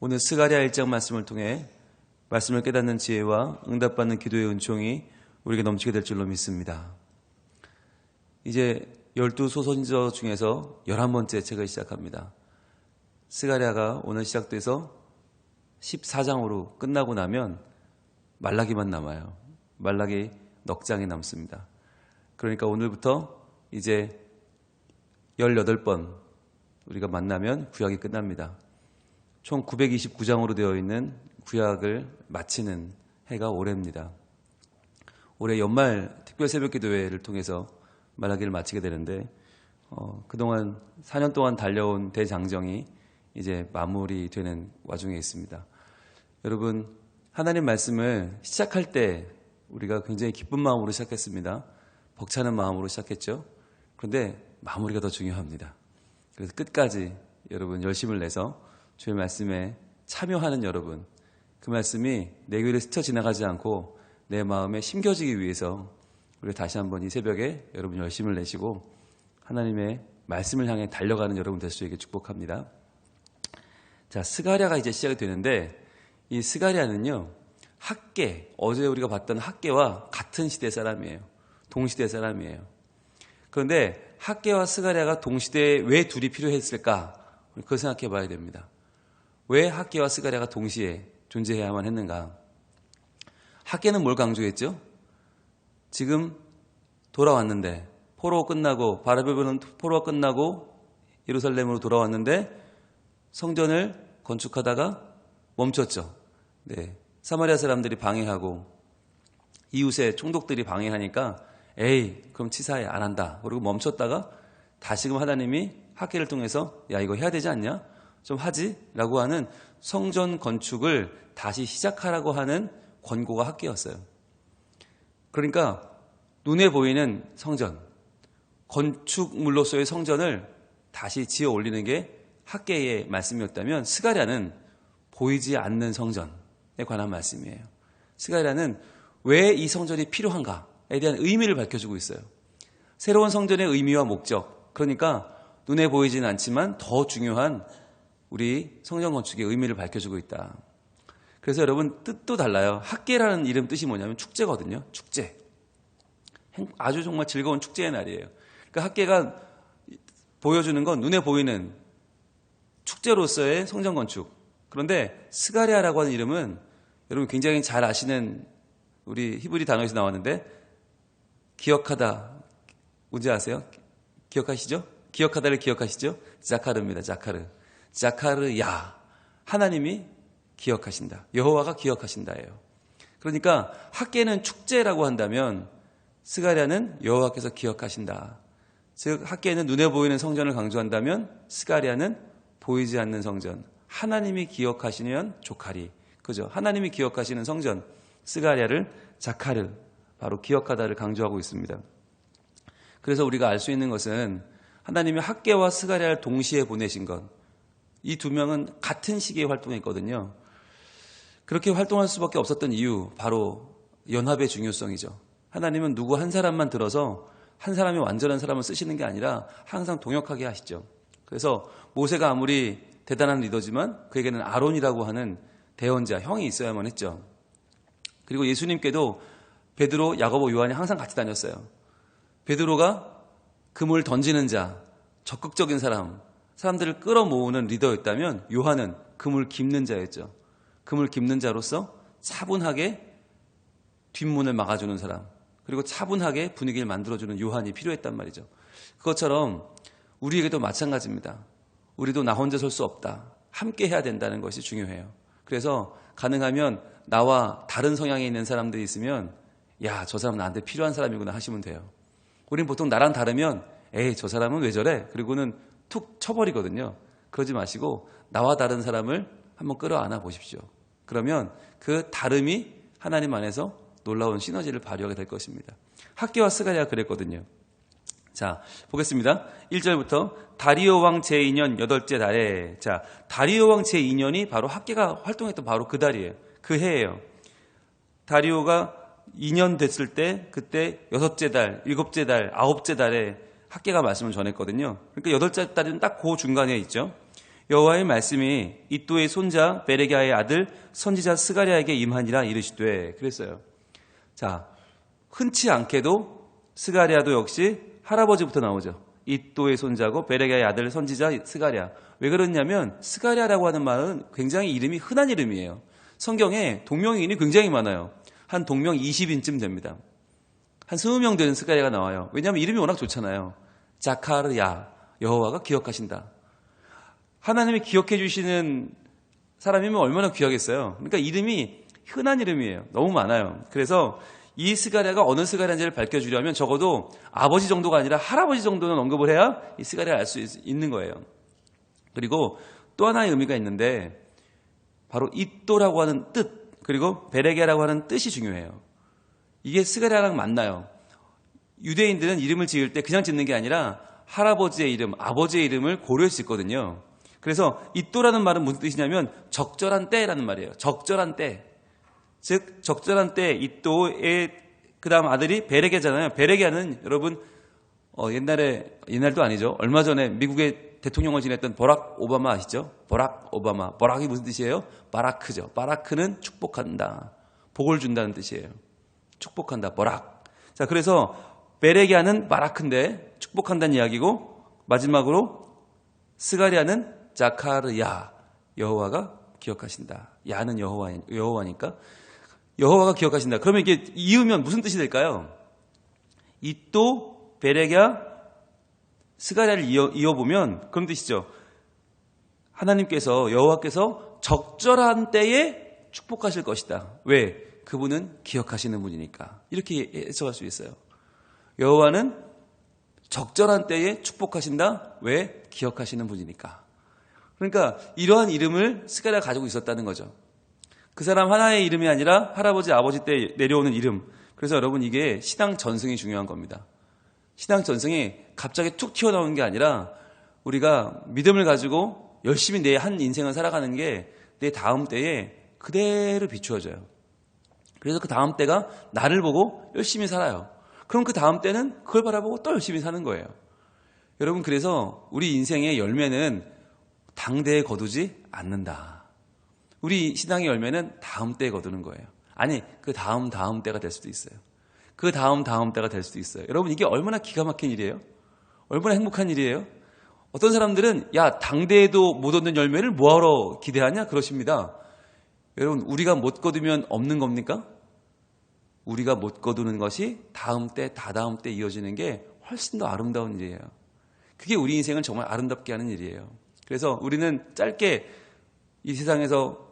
오늘 스가랴 1장 말씀을 통해 말씀을 깨닫는 지혜와 응답받는 기도의 은총이 우리에게 넘치게 될 줄로 믿습니다. 이제 열두 소선저 중에서 열한 번째 책을 시작합니다. 스가랴가 오늘 시작돼서 14장으로 끝나고 나면 말라기만 남아요. 말라기 넉 장이 남습니다. 그러니까 오늘부터 이제 18번 우리가 만나면 구약이 끝납니다. 총 929장으로 되어 있는 구약을 마치는 해가 올해입니다. 올해 연말 특별 새벽 기도회를 통해서 말하기를 마치게 되는데 어, 그동안 4년 동안 달려온 대장정이 이제 마무리되는 와중에 있습니다. 여러분 하나님 말씀을 시작할 때 우리가 굉장히 기쁜 마음으로 시작했습니다. 벅차는 마음으로 시작했죠. 그런데 마무리가 더 중요합니다. 그래서 끝까지 여러분 열심을 내서 주의 말씀에 참여하는 여러분 그 말씀이 내 귀를 스쳐 지나가지 않고 내 마음에 심겨지기 위해서 우리 다시 한번 이 새벽에 여러분 열심을 내시고 하나님의 말씀을 향해 달려가는 여러분 될수 있게 축복합니다. 자, 스가랴가 이제 시작이 되는데 이 스가랴는요. 학계, 어제 우리가 봤던 학계와 같은 시대 사람이에요. 동시대 사람이에요. 그런데 학계와 스가랴가 동시대에 왜 둘이 필요했을까? 그걸 생각해 봐야 됩니다. 왜 학계와 스가랴가 동시에 존재해야만 했는가? 학계는 뭘 강조했죠? 지금 돌아왔는데 포로 끝나고 바라베보는 포로가 끝나고 예루살렘으로 돌아왔는데 성전을 건축하다가 멈췄죠. 네. 사마리아 사람들이 방해하고 이웃의 총독들이 방해하니까 에이 그럼 치사해 안 한다. 그리고 멈췄다가 다시금 하나님이 학계를 통해서 야 이거 해야 되지 않냐? 좀 하지 라고 하는 성전 건축을 다시 시작하라고 하는 권고가 학계였어요. 그러니까 눈에 보이는 성전, 건축물로서의 성전을 다시 지어 올리는 게 학계의 말씀이었다면 스가랴는 보이지 않는 성전에 관한 말씀이에요. 스가랴는 왜 이 성전이 필요한가에 대한 의미를 밝혀주고 있어요. 새로운 성전의 의미와 목적, 그러니까 눈에 보이지는 않지만 더 중요한 우리 성전 건축의 의미를 밝혀주고 있다. 그래서 여러분 뜻도 달라요. 학계라는 이름 뜻이 뭐냐면 축제거든요. 축제. 아주 정말 즐거운 축제의 날이에요. 그러니까 학계가 보여주는 건 눈에 보이는 축제로서의 성전 건축. 그런데 스가리아라고 하는 이름은 여러분 굉장히 잘 아시는 우리 히브리 단어에서 나왔는데 기억하다 뭔지 아세요? 기억하시죠? 기억하다를 기억하시죠? 자카르입니다. 자카르. 자카르야. 하나님이 기억하신다. 여호와가 기억하신다예요. 그러니까 학계는 축제라고 한다면 스가리아는 여호와께서 기억하신다. 즉 학계는 눈에 보이는 성전을 강조한다면 스가리아는 보이지 않는 성전. 하나님이 기억하시면 조카리. 그죠? 하나님이 기억하시는 성전 스가리아를 자카르 바로 기억하다를 강조하고 있습니다. 그래서 우리가 알 수 있는 것은 하나님이 학계와 스가리아를 동시에 보내신 것. 이 두 명은 같은 시기에 활동했거든요. 그렇게 활동할 수밖에 없었던 이유 바로 연합의 중요성이죠. 하나님은 누구 한 사람만 들어서 한 사람이 완전한 사람을 쓰시는 게 아니라 항상 동역하게 하시죠. 그래서 모세가 아무리 대단한 리더지만 그에게는 아론이라고 하는 대원자, 형이 있어야만 했죠. 그리고 예수님께도 베드로, 야고보, 요한이 항상 같이 다녔어요. 베드로가 금을 던지는 자, 적극적인 사람, 사람들을 끌어모으는 리더였다면 요한은 금을 깁는 자였죠. 금을 깁는 자로서 차분하게 뒷문을 막아주는 사람, 그리고 차분하게 분위기를 만들어주는 요한이 필요했단 말이죠. 그것처럼 우리에게도 마찬가지입니다. 우리도 나 혼자 설 수 없다. 함께 해야 된다는 것이 중요해요. 그래서 가능하면 나와 다른 성향에 있는 사람들이 있으면 야, 저 사람은 나한테 필요한 사람이구나 하시면 돼요. 우린 보통 나랑 다르면 에이, 저 사람은 왜 저래? 그리고는 툭 쳐버리거든요. 그러지 마시고 나와 다른 사람을 한번 끌어안아 보십시오. 그러면 그 다름이 하나님 안에서 놀라운 시너지를 발휘하게 될 것입니다. 학계와 스가리가 그랬거든요. 자, 보겠습니다. 1절부터 다리오 왕 제2년 여덟째 달에 자, 다리오 왕 제2년이 바로 학계가 활동했던 바로 그 달이에요. 그 해예요. 다리오가 2년 됐을 때 그때 여섯째 달, 일곱째 달, 아홉째 달에 학계가 말씀을 전했거든요. 그러니까 여덟째 달은 딱 그 중간에 있죠. 여호와의 말씀이 이또의 손자 베레기아의 아들 선지자 스가랴에게 임하니라 이르시되 그랬어요. 자, 흔치 않게도 스가랴도 역시 할아버지부터 나오죠. 이또의 손자고 베레기아의 아들 선지자 스가랴. 왜 그러냐면 스가랴라고 하는 말은 굉장히 이름이 흔한 이름이에요. 성경에 동명이인이 굉장히 많아요. 한 동명 20인쯤 됩니다. 한 20명 되는 스가랴가 나와요. 왜냐하면 이름이 워낙 좋잖아요. 자카르야 여호와가 기억하신다. 하나님이 기억해 주시는 사람이면 얼마나 귀하겠어요. 그러니까 이름이 흔한 이름이에요. 너무 많아요. 그래서 이 스가랴가 어느 스가랴인지를 밝혀주려면 적어도 아버지 정도가 아니라 할아버지 정도는 언급을 해야 이 스가랴를 알 수 있는 거예요. 그리고 또 하나의 의미가 있는데 바로 이또라고 하는 뜻 그리고 베레게라고 하는 뜻이 중요해요. 이게 스가랴랑 맞나요? 유대인들은 이름을 지을 때 그냥 짓는 게 아니라 할아버지의 이름, 아버지의 이름을 있거든요. 그래서 이또라는 말은 무슨 뜻이냐면 적절한 때라는 말이에요. 적절한 때. 즉 적절한 때 이또의 그다음 아들이 베레게잖아요. 베레게는 여러분 어, 옛날에 옛날도 아니죠. 얼마 전에 미국의 대통령을 지냈던 버락 오바마 아시죠? 버락 오바마. 버락이 무슨 뜻이에요? 바라크죠. 바라크는 축복한다. 복을 준다는 뜻이에요. 축복한다. 버락. 자, 그래서 베레게아는 바라크인데 축복한다는 이야기고 마지막으로 스가리아는 자카르야. 여호와가 기억하신다. 야는 여호와 여호와니까 여호와가 기억하신다. 그러면 이게 이으면 무슨 뜻이 될까요? 이또 베레게아 스가랴를 이어, 이어보면 그런 뜻이죠. 하나님께서 여호와께서 적절한 때에 축복하실 것이다. 왜? 그분은 기억하시는 분이니까. 이렇게 해석할 수 있어요. 여호와는 적절한 때에 축복하신다. 왜? 기억하시는 분이니까. 그러니까 이러한 이름을 스가랴가 가지고 있었다는 거죠. 그 사람 하나의 이름이 아니라 할아버지, 아버지 때 내려오는 이름. 그래서 여러분 이게 신앙 전승이 중요한 겁니다. 신앙 전승이 갑자기 툭 튀어나오는 게 아니라 우리가 믿음을 가지고 열심히 내 한 인생을 살아가는 게 내 다음 때에 그대로 비추어져요. 그래서 그 다음 때가 나를 보고 열심히 살아요. 그럼 그 다음 때는 그걸 바라보고 또 열심히 사는 거예요. 여러분, 그래서 우리 인생의 열매는 당대에 거두지 않는다. 우리 신앙의 열매는 다음 때에 거두는 거예요. 아니, 그 다음 다음 때가 될 수도 있어요. 그 다음 다음 때가 될 수도 있어요. 여러분, 이게 얼마나 기가 막힌 일이에요? 얼마나 행복한 일이에요? 어떤 사람들은 야 당대에도 못 얻는 열매를 뭐하러 기대하냐 그러십니다. 여러분 우리가 못 거두면 없는 겁니까? 우리가 못 거두는 것이 다음 때 다다음 때 이어지는 게 훨씬 더 아름다운 일이에요. 그게 우리 인생을 정말 아름답게 하는 일이에요. 그래서 우리는 짧게 이 세상에서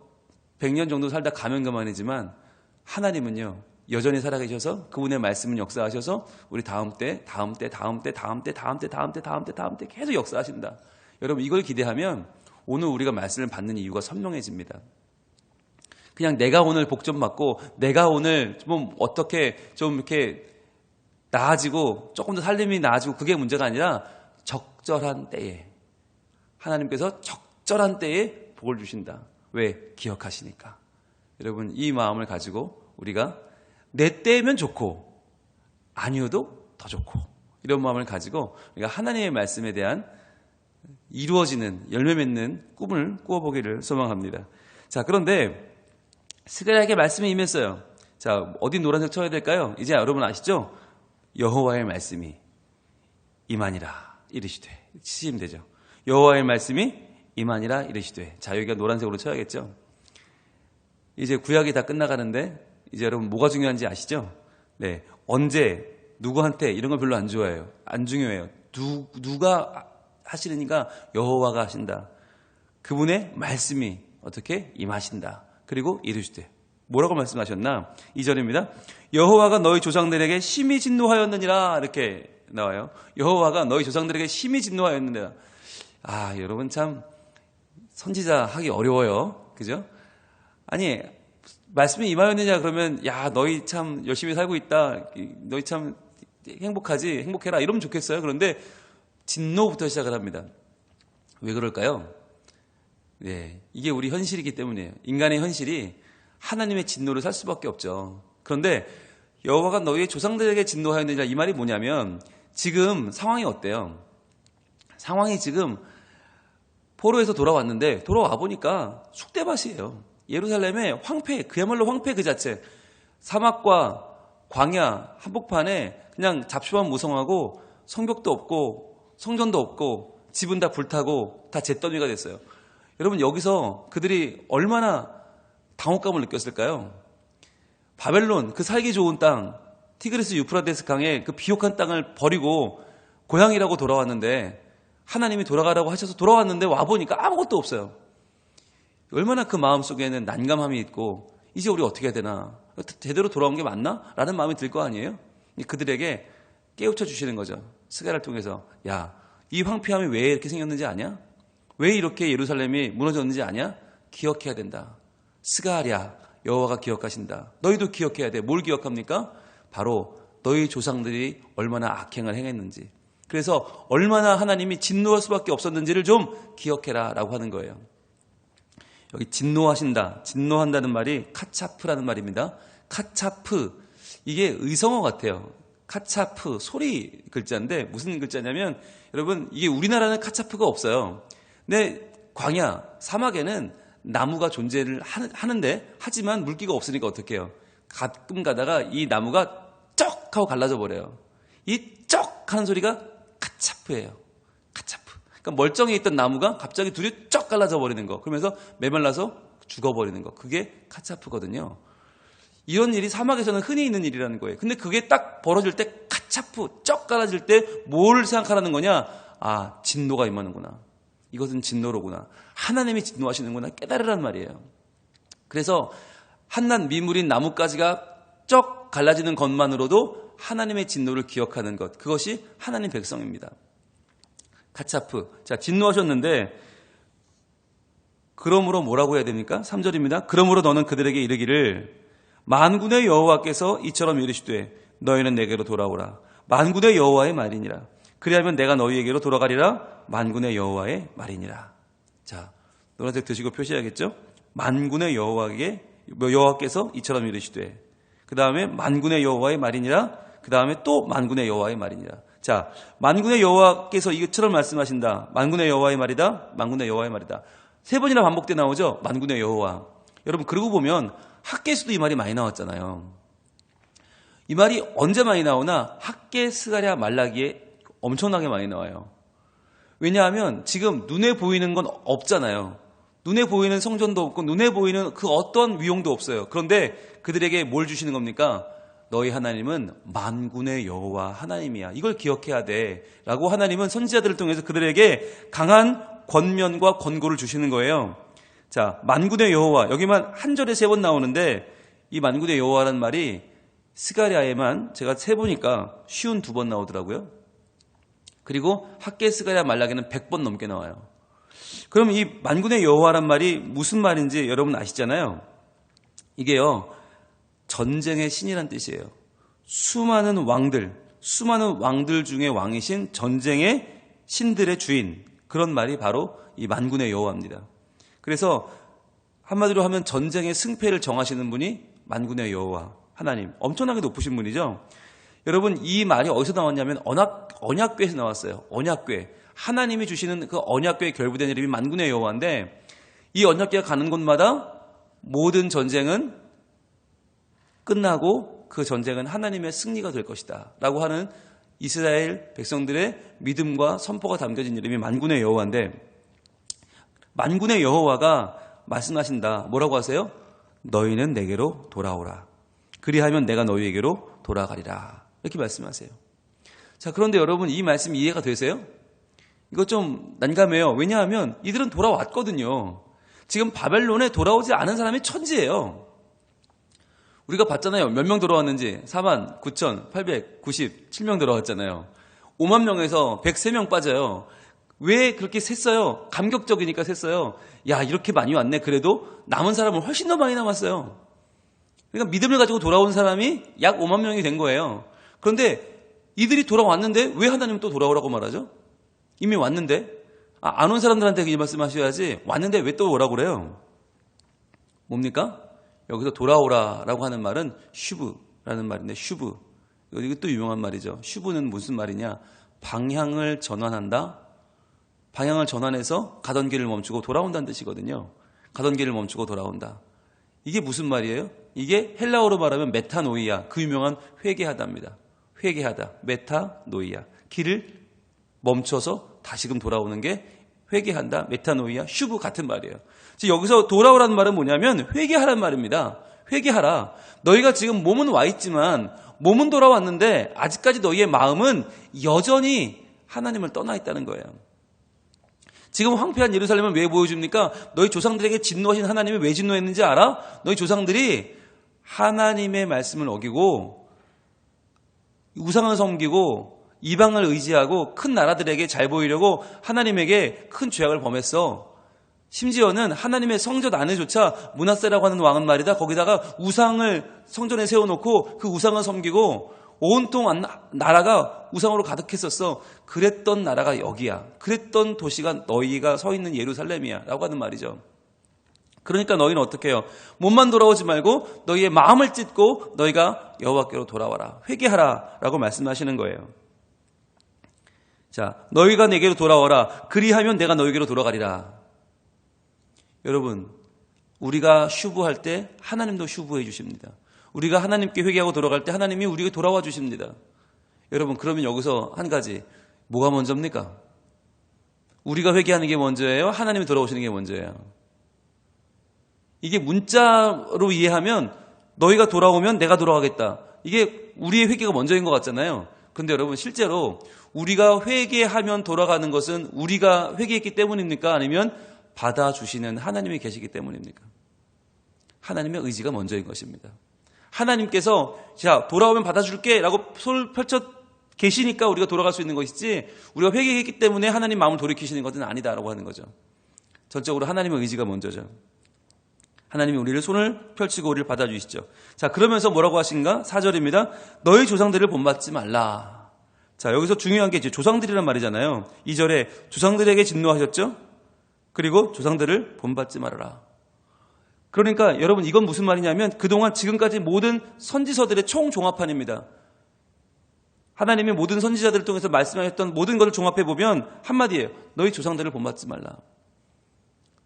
100년 정도 살다 가면 그만이지만 하나님은요 여전히 살아계셔서 그분의 말씀은 역사하셔서 우리 다음 때, 다음 때, 다음 때, 다음 때, 다음 때, 다음 때, 다음 때, 다음 때 계속 역사하신다. 여러분 이걸 기대하면 오늘 우리가 말씀을 받는 이유가 선명해집니다. 그냥 내가 오늘 복 좀 받고 내가 오늘 좀 어떻게 좀 이렇게 나아지고 조금 더 삶이 나아지고 그게 문제가 아니라 적절한 때에 하나님께서 적절한 때에 복을 주신다. 왜? 기억하시니까. 여러분 이 마음을 가지고 우리가 내 때면 좋고 아니어도 더 좋고 이런 마음을 가지고 우리가 하나님의 말씀에 대한 이루어지는 열매 맺는 꿈을 꾸어보기를 소망합니다. 자 그런데 스가랴에게 말씀이 임했어요. 자 어디 노란색 쳐야 될까요? 이제 여러분 아시죠? 여호와의 말씀이 임하니라 이르시되 치시면 되죠. 여호와의 말씀이 임하니라 이르시되 자 여기가 노란색으로 쳐야겠죠. 이제 구약이 다 끝나가는데 이제 여러분 뭐가 중요한지 아시죠? 네. 언제, 누구한테 이런 걸 별로 안 좋아해요. 안 중요해요. 누, 누가 하시느니까 여호와가 하신다. 그분의 말씀이 어떻게 임하신다. 그리고 이르시되 뭐라고 말씀하셨나? 이절입니다 여호와가 너희 조상들에게 심히 진노하였느니라 이렇게 나와요. 여호와가 너희 조상들에게 심히 진노하였느니라. 아, 여러분 참 선지자 하기 어려워요. 그죠? 아니, 말씀이 임하였느냐 그러면 야 너희 참 열심히 살고 있다 너희 참 행복하지 행복해라 이러면 좋겠어요 그런데 진노부터 시작을 합니다 왜 그럴까요? 네 이게 우리 현실이기 때문이에요 인간의 현실이 하나님의 진노를 살 수밖에 없죠 그런데 여호와가 너희의 조상들에게 진노하였느냐 이 말이 뭐냐면 지금 상황이 어때요? 상황이 지금 포로에서 돌아왔는데 돌아와 보니까 쑥대밭이에요. 예루살렘의 황폐, 그야말로 황폐 그 자체. 사막과 광야, 한복판에 그냥 잡초만 무성하고 성벽도 없고 성전도 없고 집은 다 불타고 다 잿더미가 됐어요. 여러분 여기서 그들이 얼마나 당혹감을 느꼈을까요? 바벨론 그 살기 좋은 땅 티그리스 유프라데스 강의 그 비옥한 땅을 버리고 고향이라고 돌아왔는데 하나님이 돌아가라고 하셔서 돌아왔는데 와 보니까 아무것도 없어요. 얼마나 그 마음 속에는 난감함이 있고 이제 우리 어떻게 해야 되나 제대로 돌아온 게 맞나? 라는 마음이 들 거 아니에요? 그들에게 깨우쳐 주시는 거죠. 스가를 통해서 야, 이 황폐함이 왜 이렇게 생겼는지 아냐? 왜 이렇게 예루살렘이 무너졌는지 아냐? 기억해야 된다. 스가랴 여호와가 기억하신다. 너희도 기억해야 돼. 뭘 기억합니까? 바로 너희 조상들이 얼마나 악행을 행했는지. 그래서 얼마나 하나님이 진노할 수밖에 없었는지를 좀 기억해라라고 하는 거예요. 여기 진노하신다, 진노한다는 말이 카차프라는 말입니다. 카차프 이게 의성어 같아요. 카차프 소리 글자인데 무슨 글자냐면 여러분 이게 우리나라는 카차프가 없어요. 근데 광야 사막에는 나무가 존재를 하는데 하지만 물기가 없으니까 어떻게 해요? 가끔 가다가 이 나무가 쩍 하고 갈라져 버려요. 이 쩍 하는 소리가 카차프예요. 카차프. 그러니까 멀쩡히 있던 나무가 갑자기 둘이 쩍 갈라져 버리는 거. 그러면서 메말라서 죽어버리는 거. 그게 카차프거든요. 이런 일이 사막에서는 흔히 있는 일이라는 거예요. 근데 그게 딱 벌어질 때 카차프, 쩍 갈라질 때 뭘 생각하라는 거냐? 아, 진노가 임하는구나. 이것은 진노로구나. 하나님이 진노하시는구나. 깨달으란 말이에요. 그래서 한낱 미물인 나뭇가지가 쩍 갈라지는 것만으로도 하나님의 진노를 기억하는 것. 그것이 하나님 백성입니다. 카차프. 자, 진노하셨는데, 그러므로 뭐라고 해야 됩니까? 3절입니다. 그러므로 너는 그들에게 이르기를, 만군의 여호와께서 이처럼 이르시되, 너희는 내게로 돌아오라. 만군의 여호와의 말이니라. 그리하면 내가 너희에게로 돌아가리라. 만군의 여호와의 말이니라. 자, 노란색 드시고 표시해야겠죠? 만군의 여호와에게 여호와께서 이처럼 이르시되, 그 다음에 만군의 여호와의 말이니라. 그 다음에 또 만군의 여호와의 말이니라. 자, 만군의 여호와께서 이것처럼 말씀하신다. 만군의 여호와의 말이다. 만군의 여호와의 말이다. 세 번이나 반복돼 나오죠. 만군의 여호와. 여러분 그러고 보면 학계에서도 이 말이 많이 나왔잖아요. 이 말이 언제 많이 나오나 학계 스가랴 말라기에 엄청나게 많이 나와요. 왜냐하면 지금 눈에 보이는 건 없잖아요. 눈에 보이는 성전도 없고 눈에 보이는 그 어떤 위용도 없어요. 그런데 그들에게 뭘 주시는 겁니까? 너희 하나님은 만군의 여호와 하나님이야. 이걸 기억해야 돼. 라고 하나님은 선지자들을 통해서 그들에게 강한 권면과 권고를 주시는 거예요. 자, 만군의 여호와. 여기만 한 절에 세 번 나오는데 이 만군의 여호와라는 말이 스가랴에만 제가 세 보니까 쉬운 두 번 나오더라고요. 그리고 학계 스가랴 말라기는 100번 넘게 나와요. 그럼 이 만군의 여호와란 말이 무슨 말인지 여러분 아시잖아요. 이게요. 전쟁의 신이란 뜻이에요. 수많은 왕들, 수많은 왕들 중에 왕이신 전쟁의 신들의 주인. 그런 말이 바로 이 만군의 여호와입니다. 그래서 한마디로 하면 전쟁의 승패를 정하시는 분이 만군의 여호와 하나님. 엄청나게 높으신 분이죠. 여러분 이 말이 어디서 나왔냐면 언약 언약궤에서 나왔어요. 언약궤. 하나님이 주시는 그 언약궤에 결부된 이름이 만군의 여호와인데 이 언약궤가 가는 곳마다 모든 전쟁은 끝나고 그 전쟁은 하나님의 승리가 될 것이다. 라고 하는 이스라엘 백성들의 믿음과 선포가 담겨진 이름이 만군의 여호와인데 만군의 여호와가 말씀하신다. 뭐라고 하세요? 너희는 내게로 돌아오라. 그리하면 내가 너희에게로 돌아가리라. 이렇게 말씀하세요. 자, 그런데 여러분 이 말씀 이해가 되세요? 이거 좀 난감해요. 왜냐하면 이들은 돌아왔거든요. 지금 바벨론에 돌아오지 않은 사람이 천지예요. 우리가 봤잖아요. 몇명 들어왔는지. 4만 9,897명 들어왔잖아요. 5만 명에서 103명 빠져요. 왜 그렇게 셌어요? 감격적이니까 셌어요. 야, 이렇게 많이 왔네. 그래도 남은 사람은 훨씬 더 많이 남았어요. 그러니까 믿음을 가지고 돌아온 사람이 약 5만 명이 된 거예요. 그런데 이들이 돌아왔는데 왜 하나님 또 돌아오라고 말하죠? 이미 왔는데? 아, 안온 사람들한테 이 말씀 하셔야지. 왔는데 왜 또 오라고 그래요? 뭡니까? 여기서 돌아오라라고 하는 말은 슈브라는 말인데 슈브 이것도 유명한 말이죠. 슈브는 무슨 말이냐? 방향을 전환한다, 방향을 전환해서 가던 길을 멈추고 돌아온다는 뜻이거든요. 가던 길을 멈추고 돌아온다. 이게 무슨 말이에요? 이게 헬라어로 말하면 메타노이아, 그 유명한 회개하다입니다. 회개하다, 메타노이아. 길을 멈춰서 다시금 돌아오는 게 회개한다, 메타노이아, 슈브 같은 말이에요. 여기서 돌아오라는 말은 뭐냐면 회개하라는 말입니다. 회개하라. 너희가 지금 몸은 와 있지만 몸은 돌아왔는데 아직까지 너희의 마음은 여전히 하나님을 떠나 있다는 거예요. 지금 황폐한 예루살렘을 왜 보여줍니까? 너희 조상들에게 진노하신 하나님이 왜 진노했는지 알아? 너희 조상들이 하나님의 말씀을 어기고 우상을 섬기고 이방을 의지하고 큰 나라들에게 잘 보이려고 하나님에게 큰 죄악을 범했어. 심지어는 하나님의 성전 안에조차 문하세라고 하는 왕은 말이다. 거기다가 우상을 성전에 세워놓고 그 우상을 섬기고 온통 나라가 우상으로 가득했었어. 그랬던 나라가 여기야. 그랬던 도시가 너희가 서 있는 예루살렘이야. 라고 하는 말이죠. 그러니까 너희는 어떻게 해요? 몸만 돌아오지 말고 너희의 마음을 찢고 너희가 여호와께로 돌아와라. 회개하라. 라고 말씀하시는 거예요. 자, 너희가 내게로 돌아와라. 그리하면 내가 너희에게로 돌아가리라. 여러분, 우리가 슈브할 때 하나님도 슈브해 주십니다. 우리가 하나님께 회개하고 돌아갈 때 하나님이 우리에게 돌아와 주십니다. 여러분, 그러면 여기서 한 가지. 뭐가 먼저입니까? 우리가 회개하는 게 먼저예요? 하나님이 돌아오시는 게 먼저예요? 이게 문자로 이해하면 너희가 돌아오면 내가 돌아가겠다. 이게 우리의 회개가 먼저인 것 같잖아요. 근데 여러분 실제로 우리가 회개하면 돌아가는 것은 우리가 회개했기 때문입니까? 아니면 받아주시는 하나님이 계시기 때문입니까? 하나님의 의지가 먼저인 것입니다. 하나님께서 자 돌아오면 받아줄게 라고 손을 펼쳐 계시니까 우리가 돌아갈 수 있는 것이지 우리가 회개했기 때문에 하나님 마음을 돌이키시는 것은 아니다라고 하는 거죠. 전적으로 하나님의 의지가 먼저죠. 하나님이 우리를 손을 펼치고 우리를 받아주시죠. 자, 그러면서 뭐라고 하신가? 4절입니다. 너희 조상들을 본받지 말라. 자, 여기서 중요한 게 이제 조상들이란 말이잖아요. 2절에 조상들에게 진노하셨죠? 그리고 조상들을 본받지 말아라. 그러니까 여러분 이건 무슨 말이냐면 그동안 지금까지 모든 선지서들의 총종합판입니다. 하나님이 모든 선지자들을 통해서 말씀하셨던 모든 것을 종합해 보면 한마디예요. 너희 조상들을 본받지 말라.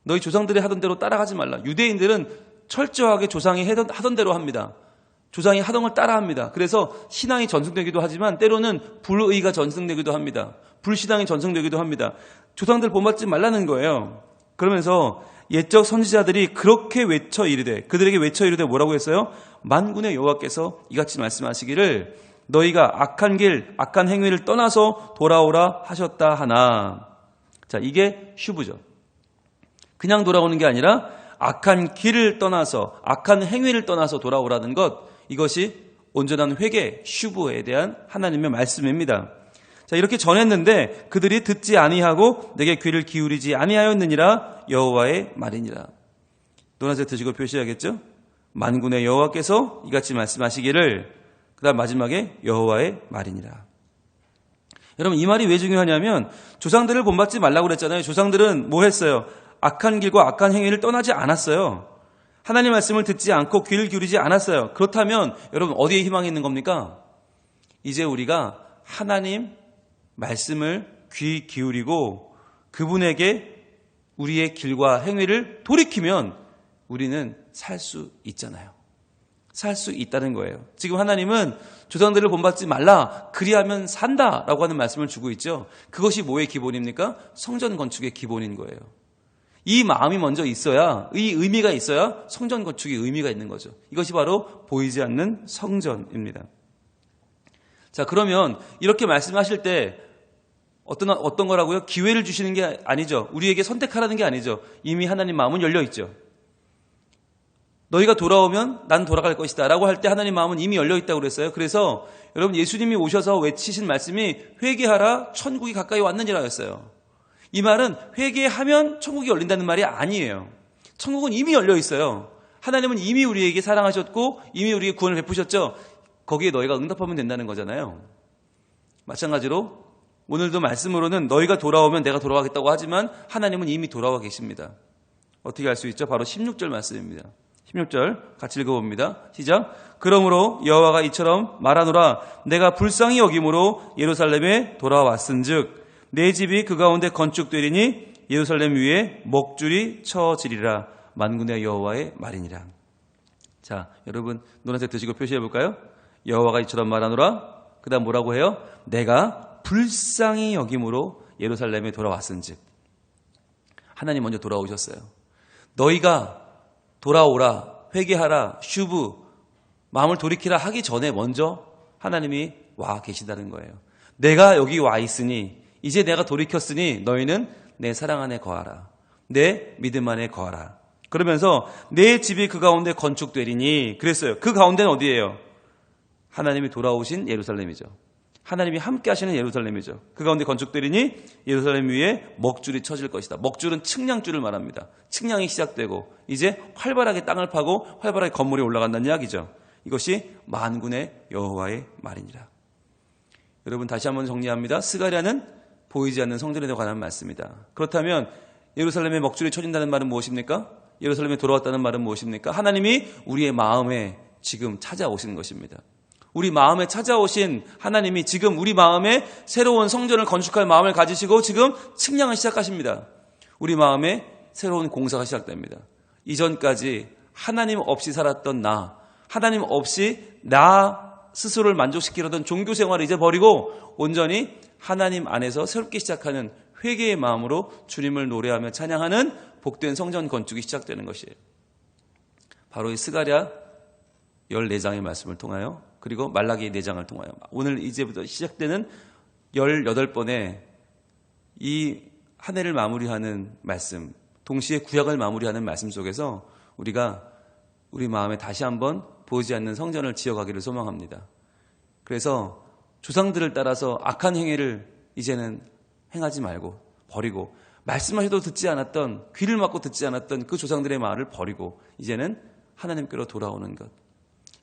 너희 조상들이 하던 대로 따라가지 말라. 유대인들은 철저하게 조상이 하던 대로 합니다. 조상이 하던 걸 따라합니다. 그래서 신앙이 전승되기도 하지만 때로는 불의가 전승되기도 합니다. 불신앙이 전승되기도 합니다. 조상들 본받지 말라는 거예요. 그러면서 옛적 선지자들이 그렇게 외쳐 이르되 그들에게 외쳐 이르되 뭐라고 했어요? 만군의 여호와께서 이같이 말씀하시기를 너희가 악한 길 악한 행위를 떠나서 돌아오라 하셨다 하나 자 이게 슈브죠. 그냥 돌아오는 게 아니라 악한 길을 떠나서 악한 행위를 떠나서 돌아오라는 것 이것이 온전한 회개 슈브에 대한 하나님의 말씀입니다. 자 이렇게 전했는데 그들이 듣지 아니하고 내게 귀를 기울이지 아니하였느니라 여호와의 말이니라. 노란색 드시고 표시하겠죠? 만군의 여호와께서 이같이 말씀하시기를 그다음 마지막에 여호와의 말이니라. 여러분 이 말이 왜 중요하냐면 조상들을 본받지 말라고 그랬잖아요. 조상들은 뭐 했어요? 악한 길과 악한 행위를 떠나지 않았어요. 하나님 말씀을 듣지 않고 귀를 기울이지 않았어요. 그렇다면 여러분 어디에 희망이 있는 겁니까? 이제 우리가 하나님 말씀을 귀 기울이고 그분에게 우리의 길과 행위를 돌이키면 우리는 살 수 있잖아요. 살 수 있다는 거예요. 지금 하나님은 조상들을 본받지 말라. 그리하면 산다라고 하는 말씀을 주고 있죠. 그것이 뭐의 기본입니까? 성전 건축의 기본인 거예요. 이 마음이 먼저 있어야, 이 의미가 있어야 성전 건축이 의미가 있는 거죠. 이것이 바로 보이지 않는 성전입니다. 자, 그러면 이렇게 말씀하실 때 어떤, 어떤 거라고요? 기회를 주시는 게 아니죠. 우리에게 선택하라는 게 아니죠. 이미 하나님 마음은 열려 있죠. 너희가 돌아오면 난 돌아갈 것이다. 라고 할 때 하나님 마음은 이미 열려 있다고 그랬어요. 그래서 여러분 예수님이 오셔서 외치신 말씀이 회개하라 천국이 가까이 왔느니라 였어요. 이 말은 회개하면 천국이 열린다는 말이 아니에요. 천국은 이미 열려 있어요. 하나님은 이미 우리에게 사랑하셨고 이미 우리에게 구원을 베푸셨죠. 거기에 너희가 응답하면 된다는 거잖아요. 마찬가지로 오늘도 말씀으로는 너희가 돌아오면 내가 돌아가겠다고 하지만 하나님은 이미 돌아와 계십니다. 어떻게 할수 있죠? 바로 16절 말씀입니다. 16절 같이 읽어봅니다. 시작. 그러므로 여호와가 이처럼 말하노라 내가 불쌍히 여김으로 예루살렘에 돌아왔은즉 내 집이 그 가운데 건축되리니 예루살렘 위에 먹줄이 쳐지리라 만군의 여호와의 말이니라. 자, 여러분 노란색 드시고 표시해 볼까요? 여호와가 이처럼 말하노라. 그다음 뭐라고 해요? 내가 불쌍히 여김으로 예루살렘에 돌아왔은즉 하나님 먼저 돌아오셨어요. 너희가 돌아오라, 회개하라, 슈브, 마음을 돌이키라 하기 전에 먼저 하나님이 와 계시다는 거예요. 내가 여기 와 있으니 이제 내가 돌이켰으니 너희는 내 사랑 안에 거하라. 내 믿음 안에 거하라. 그러면서 내 집이 그 가운데 건축되리니 그랬어요. 그 가운데는 어디예요? 하나님이 돌아오신 예루살렘이죠. 하나님이 함께 하시는 예루살렘이죠. 그 가운데 건축되리니 예루살렘 위에 먹줄이 쳐질 것이다. 먹줄은 측량줄을 말합니다. 측량이 시작되고 이제 활발하게 땅을 파고 활발하게 건물이 올라간다는 이야기죠. 이것이 만군의 여호와의 말이니라. 여러분 다시 한번 정리합니다. 스가랴는 보이지 않는 성전에 관한 말씀입니다. 그렇다면 예루살렘에 먹줄이 쳐진다는 말은 무엇입니까? 예루살렘에 돌아왔다는 말은 무엇입니까? 하나님이 우리의 마음에 지금 찾아오시는 것입니다. 우리 마음에 찾아오신 하나님이 지금 우리 마음에 새로운 성전을 건축할 마음을 가지시고 지금 측량을 시작하십니다. 우리 마음에 새로운 공사가 시작됩니다. 이전까지 하나님 없이 살았던 나, 하나님 없이 나 스스로를 만족시키려던 종교 생활을 이제 버리고 온전히 하나님 안에서 새롭게 시작하는 회개의 마음으로 주님을 노래하며 찬양하는 복된 성전 건축이 시작되는 것이에요. 바로 이 스가랴 14장의 말씀을 통하여 그리고 말라기 4장을 통하여 오늘 이제부터 시작되는 18번의 이 한 해를 마무리하는 말씀, 동시에 구약을 마무리하는 말씀 속에서 우리가 우리 마음에 다시 한번 보이지 않는 성전을 지어가기를 소망합니다. 그래서 조상들을 따라서 악한 행위를 이제는 행하지 말고 버리고 말씀하셔도 듣지 않았던 귀를 막고 듣지 않았던 그 조상들의 말을 버리고 이제는 하나님께로 돌아오는 것.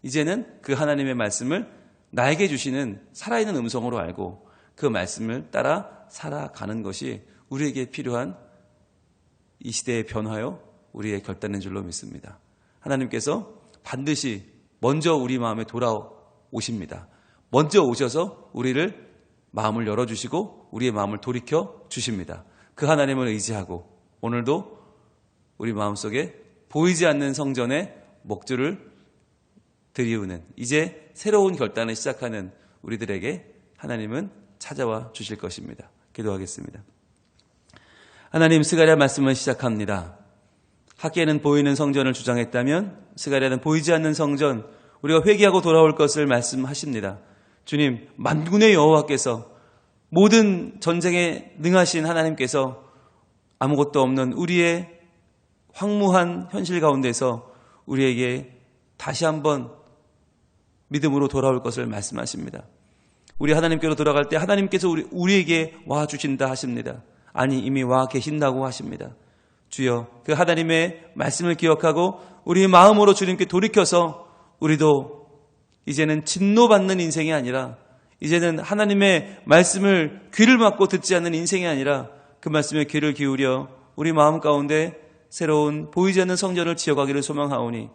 이제는 그 하나님의 말씀을 나에게 주시는 살아있는 음성으로 알고 그 말씀을 따라 살아가는 것이 우리에게 필요한 이 시대의 변화요, 우리의 결단인 줄로 믿습니다. 하나님께서 반드시 먼저 우리 마음에 돌아오십니다. 먼저 오셔서 우리를 마음을 열어주시고 우리의 마음을 돌이켜 주십니다. 그 하나님을 의지하고 오늘도 우리 마음속에 보이지 않는 성전의 목줄을 들이우는 이제 새로운 결단을 시작하는 우리들에게 하나님은 찾아와 주실 것입니다. 기도하겠습니다. 하나님 스가랴 말씀을 시작합니다. 학계는 보이는 성전을 주장했다면 스가랴는 보이지 않는 성전 우리가 회개하고 돌아올 것을 말씀하십니다. 주님 만군의 여호와께서 모든 전쟁에 능하신 하나님께서 아무것도 없는 우리의 황무한 현실 가운데서 우리에게 다시 한번 믿음으로 돌아올 것을 말씀하십니다. 우리 하나님께로 돌아갈 때 하나님께서 우리, 우리에게 와 주신다 하십니다. 아니, 이미 와 계신다고 하십니다. 주여, 그 하나님의 말씀을 기억하고 우리 마음으로 주님께 돌이켜서 우리도 이제는 진노받는 인생이 아니라 이제는 하나님의 말씀을 귀를 막고 듣지 않는 인생이 아니라 그 말씀에 귀를 기울여 우리 마음 가운데 새로운 보이지 않는 성전을 지어가기를 소망하오니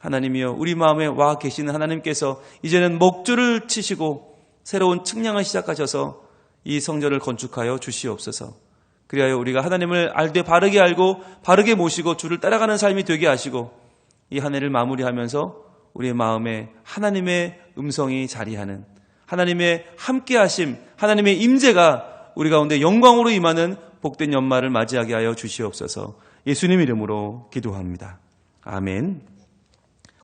하나님이여 우리 마음에 와 계시는 하나님께서 이제는 목줄을 치시고 새로운 측량을 시작하셔서 이 성전을 건축하여 주시옵소서. 그리하여 우리가 하나님을 알되 바르게 알고 바르게 모시고 주를 따라가는 삶이 되게 하시고 이 한 해를 마무리하면서 우리의 마음에 하나님의 음성이 자리하는 하나님의 함께하심, 하나님의 임재가 우리 가운데 영광으로 임하는 복된 연말을 맞이하게 하여 주시옵소서. 예수님 이름으로 기도합니다. 아멘.